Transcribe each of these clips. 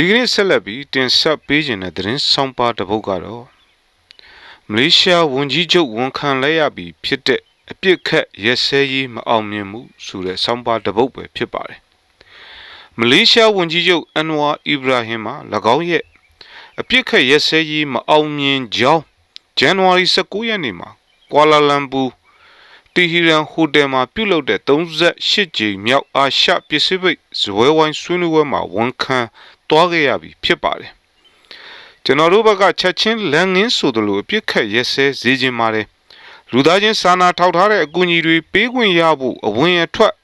ဒီကနေ့ဆက်လက်ပြီးတင်ဆက်ပေးခြင်းတဲ့သတင်းဆောင်ပါတစ်ပုဒ်ကတော့မလေးရှားဝန်ကြီးချုပ်ဝန်ခံလိုက်ရပြီဖြစ်တဲ့အပြစ်ခတ်ရက်စဲရေးမအောင်မြင်မှုဆိုတဲ့ဆောင်ပါတစ်ပုဒ်ပဲဖြစ်ပါတယ်မလေးရှားဝန်ကြီးချုပ်အန်ဝါအီဘရာဟင်မှာ၎င်းရဲ့အပြစ်ခတ်ရက်စဲရေးမအောင်မြင်ကြောင်းဇန်နဝါရီ19ရက်နေ့မှာကွာလာလမ်ပူတီဟီရန်ဟိုတယ်မှာပြုလုပ်တဲ့38ကြိမ်မြောက်အာရှပစိဖိတ်ဇပွဲဝိုင်းဆွေးနွေးပွဲမှာဝန်ခံ သွားခဲ့ရပြီဖြစ်ပါတယ်ကျွန်တော်တို့ဘက်ကချက်ချင်းလန်ငင်းဆိုသလိုအပြစ်ခတ်ရက်စဲစေခြင်းပါတယ်လူသားချင်းစာနာထောက်ထားတဲ့အကူအညီတွေပေးခွင့်ရဖို့အဝင်အထွက်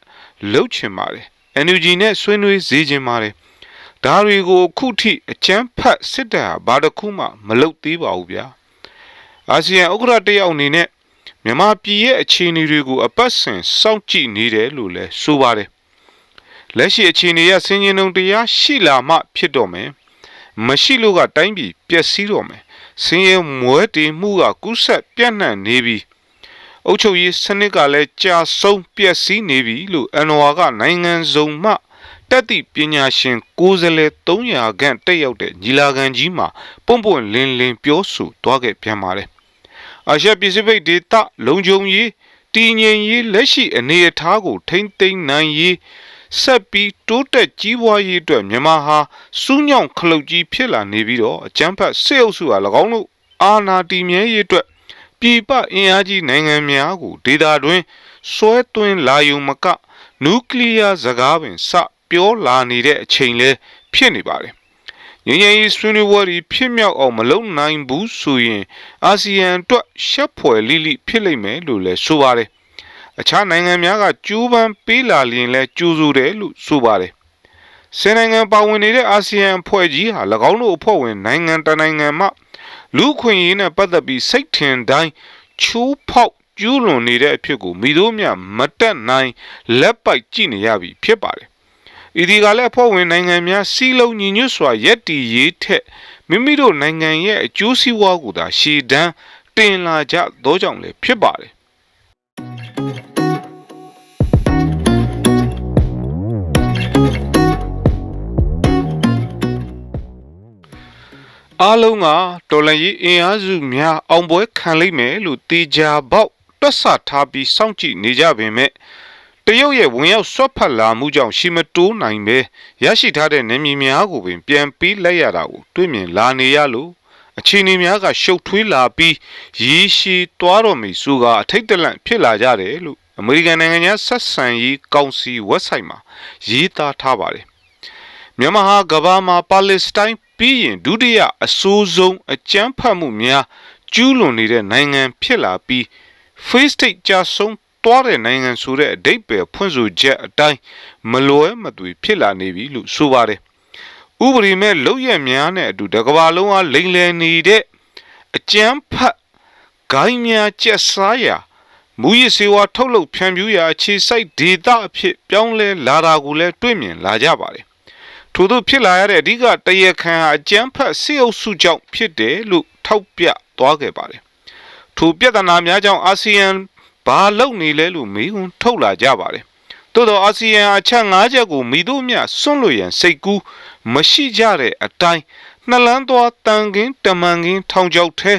လုပ်ချင်ပါတယ် NUG နဲ့ဆွေးနွေးစေခြင်းပါတယ်ဒါတွေကိုအခုထိအကျန်းဖတ်စစ်တပ်ဟာဘာတစ်ခုမှမလုပ်သေးပါဘူးဗျာအာဆီယံဥက္ကဋ္ဌတယောက်အနေနဲ့မြန်မာပြည်ရဲ့အခြေအနေတွေကိုအပတ်စဉ်စောင့်ကြည့်နေတယ်လို့လည်းဆိုပါတယ် လက်ရှိအခြေအနေရဆင်ញင်ုံတရားရှိလာမှဖြစ်တော့မယ်မရှိလို့ကတိုင်းပြည်ပျက်စီးတော့မယ်ဆင်းရဲမွဲတေမှုကကုဆက်ပြန့်နှံ့နေပြီးအုပ်ချုပ်ရေးစနစ်ကလည်းကြာဆုံးပျက်စီးနေပြီလို့အန်ဝါကနိုင်ငံစုံမှတက်သည့်ပညာရှင်ကိုယ်စားလှယ်300ခန့်တက်ရောက်တဲ့ညီလာခံကြီးမှာပုံပွင့်လင်းလင်းပြောဆိုသွားခဲ့ပြန်ပါတယ်အာရှပစိဖိတ်ဒေသလုံခြုံရေးတည်ငြိမ်ရေးလက်ရှိအနေအထားကိုထိမ့်သိမ်းနိုင်ရေး ဆက်ပြီးတိုးတက်ကြီးပွားရေးအတွက်မြန်မာဟာစူးညောင်ခလုတ်ကြီးဖြစ်လာနေပြီးတော့အကြမ်းဖက်စစ်အုပ်စုဟာ၎င်းတို့အာဏာတည်မြဲရေးအတွက်ပြည်ပအင်အားကြီးနိုင်ငံများကိုဒေသတွင်းဆွဲသွင်းလာယုံမကနျူကလ িয়ার စကားပင်စပြောလာနေတဲ့အချိန်လဲဖြစ်နေပါတယ်ငញ្ញရေးဆွေးနွေးပွဲတွေဖြစ်မြောက်အောင်မလုပ်နိုင်ဘူးဆိုရင်အာဆီယံအတွက်ရှက်ဖွယ်လိလိဖြစ်လိမ့်မယ်လို့လည်းဆိုပါတယ် အခြားနိုင်ငံများကကျိုးပန်းပေးလာလျင်လဲကြိုးဆိုတယ်လို့ဆိုပါတယ်ဆယ်နိုင်ငံပါဝင်နေတဲ့အာဆီယံအဖွဲ့ကြီးဟာ၎င်းတို့အဖွဲ့ဝင်နိုင်ငံတနိုင်ငံမှလူခွင့်ရေးနဲ့ပတ်သက်ပြီးစိတ်ထင်တိုင်းချိုးဖောက်ကျူးလွန်နေတဲ့အဖြစ်ကိုမိတို့မြမတက်နိုင်လက်ပိုက်ကြည့်နေရပြီဖြစ်ပါတယ်။ဤဒီကလည်းအဖွဲ့ဝင်နိုင်ငံများစီးလုံးညီညွတ်စွာရက်တီရေးထက်မိမိတို့နိုင်ငံရဲ့အကျိုးစီးပွားကိုသာရှေ့တန်းတင်လာကြသောကြောင့်လည်းဖြစ်ပါတယ် အားလုံးကတော်လန်ရေးအင်အားစုများအောင်ပွဲခံလိမ့်မယ်လို့တေချာပေါက်တွက်ဆထားပြီးစောင့်ကြည့်နေကြပေမဲ့တရုတ်ရဲ့ဝင်ရောက်ဆွတ်ဖက်လာမှုကြောင့်ရှီမတိုးနိုင်ပဲရရှိထားတဲ့နေမြေများကိုပင်ပြန်ပြီးလိုက်ရတာကိုတွေ့မြင်လာနေရလို့အခြေအနေများကရှုပ်ထွေးလာပြီးရေရှည်သွားတော်မူစုကအထိတ်တလန့်ဖြစ်လာကြတယ်လို့အမေရိကန်နိုင်ငံသားဆက်ဆံရေးကောင်စီဝက်ဆိုက်မှာရေးသားထားပါတယ်မြန်မာဟာကမ္ဘာမှာပါလက်စတိုင်း ပြီးရင်ဒုတိယအဆိုးဆုံးအကြမ်းဖက်မှုများကျူးလွန်နေတဲ့နိုင်ငံဖြစ်လာပြီး face state ကြဆုံးသွားတဲ့နိုင်ငံဆိုတဲ့အဓိပ္ပာယ်ဖွင့်ဆိုချက်အတိုင်းမလွဲမသွေဖြစ်လာနေပြီလို့ဆိုပါတယ်ဥပဒေမဲ့လုံရများနဲ့အတူတကဘာလုံးအားလိမ်လည်နေတဲ့အကြမ်းဖက်ဂိုင်းများကျက်စားရာမူရစ်စေဝါထုတ်လုပ်ဖြန့်ဖြူးရာအခြေစိုက်ဒေတာအဖြစ်ပြောင်းလဲလာတာကိုလည်းတွေ့မြင်လာကြပါတယ် ထို့သို့ဖြစ်လာရတဲ့အဓိကတရခံဟာအကျန်းဖတ်စစ်အုပ်စုကြောင့်ဖြစ်တယ်လို့ထောက်ပြသွားခဲ့ပါတယ်။ထိုပြဿနာများကြောင့်အာဆီယံဘာလုပ်နေလဲလို့မေးခွန်းထုတ်လာကြပါတယ်။သို့သောအာဆီယံအချက်၅ချက်ကိုမိတို့မြစွန့်လို့ရန်စိတ်ကူးမရှိကြတဲ့အတိုင်းနှလန်းသွားတန်ကင်းတမန်ကင်းထောင်ချောက်ထဲ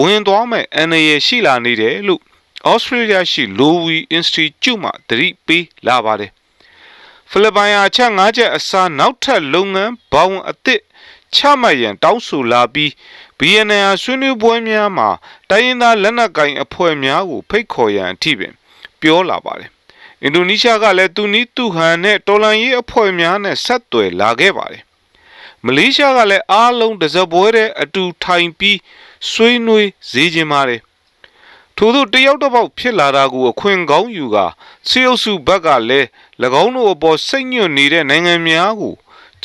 ဝင်သွားမဲ့အနေရရှိလာနေတယ်လို့ဩစတြေးလျရှိ Lowy Institute မှသတိပေးလာပါတယ် ဖိလစ်ပိုင်အချက်၅ချက်အစားနောက်ထပ်လုပ်ငန်းဘောင်အသစ်ချမှတ်ရန်တောင်းဆိုလာပြီး BNN ဆွေးနွေးပွဲများမှာတိုင်းရင်းသားလက်နက်ကိုင်အဖွဲ့များကိုဖိတ်ခေါ်ရန်အထိပင်ပြောလာပါတယ်။အင်ဒိုနီးရှားကလည်းသူနီးသူဟန်နဲ့တော်လန်ရေးအဖွဲ့များနဲ့ဆက်သွယ်လာခဲ့ပါတယ်။မလေးရှားကလည်းအားလုံးတစပွဲတဲ့အတူထိုင်ပြီးဆွေးနွေးစေခြင်းပါတယ် ထို့သောတယောက်တစ်ပေါက်ဖြစ်လာတာကိုအခွင့်ကောင်းယူကာစေအုပ်စုဘက်ကလည်း၎င်းတို့အပေါ်စိတ်ညွတ်နေတဲ့နိုင်ငံများကို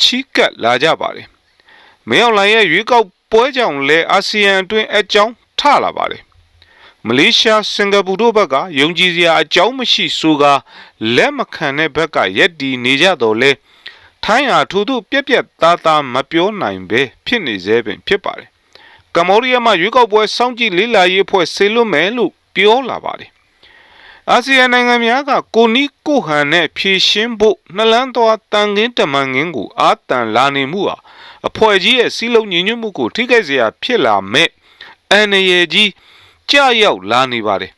ချီးကပ်လာကြပါတယ်။မင်းအောင်လှိုင်ရဲ့ရွေးကောက်ပွဲကြောင့်လည်းအာဆီယံအတွင်းအကြောင်းထလာပါတယ်။မလေးရှားစင်ကာပူတို့ဘက်ကယုံကြည်စရာအကြောင်းမရှိဆိုကာလက်မခံတဲ့ဘက်ကရက်တီနေကြတော့လဲထိုင်းဟာထို့သို့ပြက်ပြက်သားသားမပြောနိုင်ပဲဖြစ်နေသေးပင်ဖြစ်ပါတယ် ကမ္ဘောဒီးယားမှာရွေးကောက်ပွဲစောင့်ကြည့်လေ့လာရေးအဖွဲ့ဆေလွတ်မယ်လို့ပြောလာပါတယ်အာဆီယံနိုင်ငံများကကိုနီးကိုဟန်နဲ့ဖြည့်ရှင်းဖို့နှလန်းသွားတန်ကင်းတမန်ငင်းကိုအာတန်လာနေမှုဟာအဖွဲ့ကြီးရဲ့စီးလုံးညီညွတ်မှုကိုထိခိုက်စေရာဖြစ်လာမဲ့အန်ရယ်ကြီးကြာရောက်လာနေပါတယ်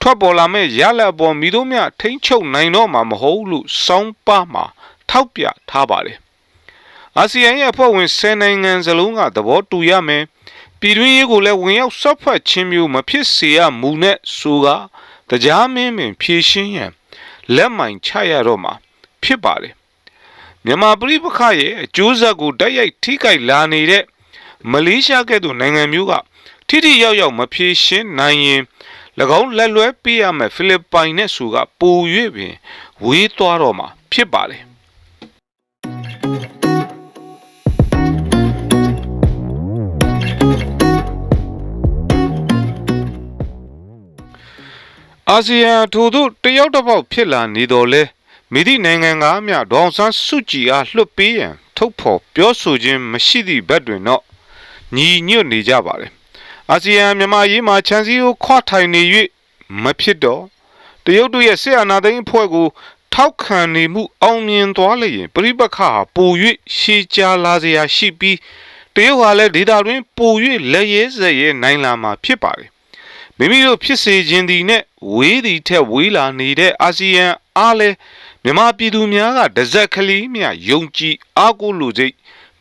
ထွက်ပေါ်လာမဲ့ရလဒ်ပေါ်မိတို့မြထိမ့်ချုပ်နိုင်တော့မှာမဟုတ်လို့စောင်းပါမှာထောက်ပြထားပါတယ် အာဆီယံရဲ့အဖွဲ့ဝင်10နိုင်ငံစလုံးကသဘောတူရမယ်ပြည်တွင်းရေးကိုလည်းဝင်ရောက်ဆော့ဖက်ခြင်းမျိုးမဖြစ်စေရမူနဲ့ဆိုကတရားမင်းပင်ဖြည့်ရှင်းရန်လက်မှန်ချရတော့မှာဖြစ်ပါတယ်မြန်မာပြည်ပခရဲ့အကျိုးဆက်ကိုတိုက်ရိုက်ထိခိုက်လာနေတဲ့မလေးရှားကဲ့သို့နိုင်ငံမျိုးကထိထိရောက်ရောက်မဖြည့်ရှင်းနိုင်ရင်၎င်းလက်လွဲပေးရမယ်ဖိလစ်ပိုင်နဲ့ဆိုကပို၍ပင်ဝေးသွားတော့မှာဖြစ်ပါတယ် အာဆီယံထို့သို့တယောက်တစ်ပေါက်ဖြစ်လာနေတော်လဲမိသည့်နိုင်ငံကမျှဒေါအောင်ဆန်းစုကြည်အားလွတ်ပေးရန်ထုတ်ဖော်ပြောဆိုခြင်းမရှိသည့်ဘက်တွင်တော့ညီညွတ်နေကြပါတယ်အာဆီယံမြန်မာရေးမှာခြံစည်းကိုခွာထိုင်နေ၍မဖြစ်တော့တရုတ်တို့ရဲ့စစ်အာဏာသိမ်းအဖွဲ့ကိုထောက်ခံနေမှုအောင်မြင်သွားလျင်ပြိပခါပို၍ရှေးကြလာเสียရှိပြီးတရုတ်ဟာလည်းဒေတာတွင်ပို၍လက်ရဲစက်ရဲနိုင်လာမှာဖြစ်ပါတယ် မိမိတို့ဖြစ်စေခြင်းသည်နဲ့ဝေးသည်ထက်ဝေးလာနေတဲ့အာဆီယံအားလဲမြန်မာပြည်သူများကတစ်စက်ကလေးမျှယုံကြည်အားကိုးလိုစိတ်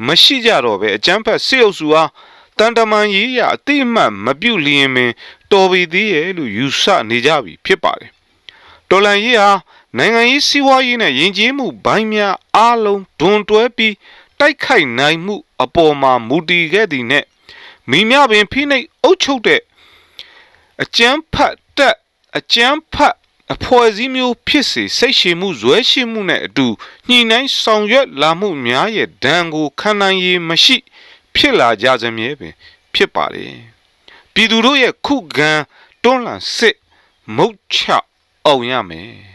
မရှိကြတော့ပဲအကျန်းဖက်စစ်အုပ်စုအားတန်တမန်ရေးရအတိအမှတ်မပြုတ်လျင်ပင်တော်ပြီသေးရဲ့လို့ယူဆနေကြပြီဖြစ်ပါတယ်တော်လန်ရေးဟာနိုင်ငံရေးစီးပွားရေးနဲ့ယဉ်ကျေးမှုဘိုင်းများအားလုံးဒွန်တွဲပြီးတိုက်ခိုက်နိုင်မှု အပေါ်မှာမူတည်ခဲ့သည်နဲ့မိမြပင်ဖိနှိပ်အုပ်ချုပ်တဲ့ အကျန်းဖတ်တက်အကျန်းဖတ်အဖွဲ့အစည်းမျိုးဖြစ်စေစိတ်ရှိမှုဇွဲရှိမှုနဲ့အတူညှိနှိုင်းဆောင်ရွက်လာမှုများရဲ့ဒဏ်ကိုခံနိုင်ရည်မရှိ ဖြစ်လာကြစမြဲပင် ဖြစ်ပါလေပြည်သူတို့ရဲ့ခုခံတွန်းလှန်စစ်မုတ်ချအောင်ရမယ်